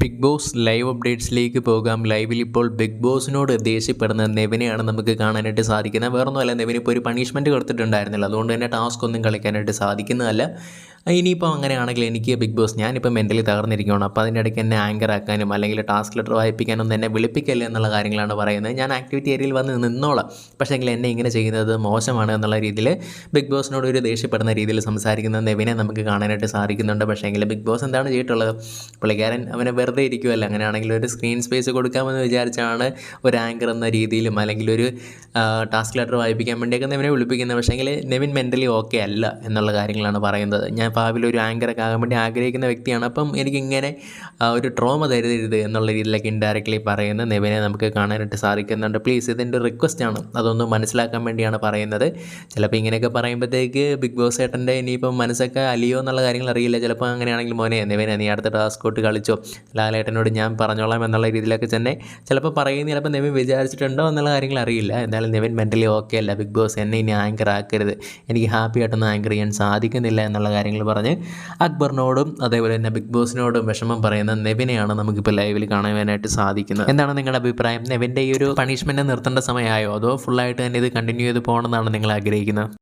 Big boss live അപ്ഡേറ്റ്സിലേക്ക് പോകാം. ലൈവിൽ ഇപ്പോൾ ബിഗ് ബോസിനോട് ദേഷ്യപ്പെടുന്ന നെവിനെയാണ് നമുക്ക് കാണാനായിട്ട് സാധിക്കുന്നത്. വേറൊന്നുമല്ല നെവിന് ഇപ്പോൾ ഒരു പണിഷ്മെന്റ് കൊടുത്തിട്ടുണ്ടായിരുന്നില്ല. അതുകൊണ്ട് തന്നെ ടാസ്ക് ഒന്നും കളിക്കാനായിട്ട് സാധിക്കുന്നതല്ല. ഇനിയിപ്പോൾ അങ്ങനെയാണെങ്കിൽ എനിക്ക് ബിഗ് ബോസ് ഞാനിപ്പോൾ മെന്റലി തകർന്നിരിക്കുകയാണ്. അപ്പോൾ അതിന്റെ ഇടയ്ക്ക് എന്നെ ആങ്കർ ആക്കാനും അല്ലെങ്കിൽ ടാസ്ക് ലെറ്റർ വായിപ്പിക്കാനും എന്നെ വിളിപ്പിക്കല്ലേ എന്നുള്ള കാര്യങ്ങളാണ് പറയുന്നത്. ഞാൻ ആക്ടിവിറ്റി ഏരിയയിൽ വന്ന് നിന്നോളാം. പക്ഷേ എങ്കിൽ എന്നെ ഇങ്ങനെ ചെയ്യുന്നത് മോശമാണ് എന്നുള്ള രീതിയിൽ ബിഗ് ബോസിനോട് ഒരു ദേഷ്യപ്പെടുന്ന രീതിയിൽ സംസാരിക്കുന്ന നെവിനെ നമുക്ക് കാണാനായിട്ട് സാധിക്കുന്നുണ്ട്. പക്ഷേ എങ്കിൽ ബിഗ് ബോസ് എന്താണ് ചെയ്തിട്ടുള്ളത്? പുള്ളിക്കാരൻ അവനെ വെറുതെ ഇരിക്കുമല്ല അങ്ങനെയാണെങ്കിൽ ഒരു സ്ക്രീൻ സ്പേസ് കൊടുക്കാമെന്ന് വിചാരിച്ചാണ് ഒരു ആങ്കർ എന്ന രീതിയിലും അല്ലെങ്കിൽ ഒരു ടാസ്ക് ലെറ്റർ വായിപ്പിക്കാൻ വേണ്ടിയൊക്കെ നെവിനെ വിളിപ്പിക്കുന്നത്. പക്ഷേങ്കിൽ നെവിൻ മെന്റലി ഓക്കെ അല്ല എന്നുള്ള കാര്യങ്ങളാണ് പറയുന്നത്. ഞാൻ ഭാവിയിൽ ഒരു ആങ്കറൊക്കെ ആകാൻ വേണ്ടി ആഗ്രഹിക്കുന്ന വ്യക്തിയാണ്. അപ്പം എനിക്കിങ്ങനെ ഒരു ട്രോമ തരുതരുത് എന്നുള്ള രീതിയിലൊക്കെ ഇൻഡയറക്റ്റ്ലി പറയുന്ന നെവിനെ നമുക്ക് കാണാനായിട്ട് സാധിക്കുന്നുണ്ട്. പ്ലീസ് ഇതിന്റെ റിക്വസ്റ്റാണ് അതൊന്ന് മനസ്സിലാക്കാൻ വേണ്ടിയാണ് പറയുന്നത്. ചിലപ്പോൾ ഇങ്ങനെയൊക്കെ പറയുമ്പോഴത്തേക്ക് ബിഗ് ബോസ് ഏട്ടന്റെ ഇനിയിപ്പം മനസ്സൊക്കെ അലിയോ എന്നുള്ള കാര്യങ്ങൾ അറിയില്ല. ചിലപ്പോൾ അങ്ങനെയാണെങ്കിൽ മോനെ നെവിനെ നീ അടുത്ത ടാസ്ക് ടാസ്കോട്ട് കളിച്ചോ. ലാലേട്ടനോട് ഞാൻ പറഞ്ഞോളാം എന്നുള്ള രീതിയിലൊക്കെ തന്നെ ചിലപ്പോൾ പറയുന്ന ചിലപ്പോൾ നിവിൻ വിചാരിച്ചിട്ടുണ്ടോ എന്നുള്ള കാര്യങ്ങൾ അറിയില്ല. എന്തായാലും നെവിൻ മെന്റലി ഓക്കെ അല്ല. ബിഗ് ബോസ് എന്നെ ഇനി ആങ്കർ ആക്കരുത്. എനിക്ക് ഹാപ്പി ആയിട്ടൊന്നും ആങ്കർ ചെയ്യാൻ സാധിക്കുന്നില്ല എന്നുള്ള കാര്യങ്ങൾ പറഞ്ഞ് അക്ബറിനോടും അതേപോലെ തന്നെ ബിഗ് ബോസിനോടും വിഷമം പറയുന്ന നെവിനെയാണ് നമുക്കിപ്പോൾ ലൈവിൽ കാണുവാനായിട്ട് സാധിക്കുന്നത്. എന്താണ് നിങ്ങളുടെ അഭിപ്രായം? നെവിന്റെ ഈ ഒരു പണിഷ്മെന്റ് നിർത്തേണ്ട സമയമായോ? അതോ ഫുള്ളായിട്ട് തന്നെ ഇത് കണ്ടിന്യൂ ചെയ്ത് പോകണമെന്നാണ് നിങ്ങൾ ആഗ്രഹിക്കുന്നത്?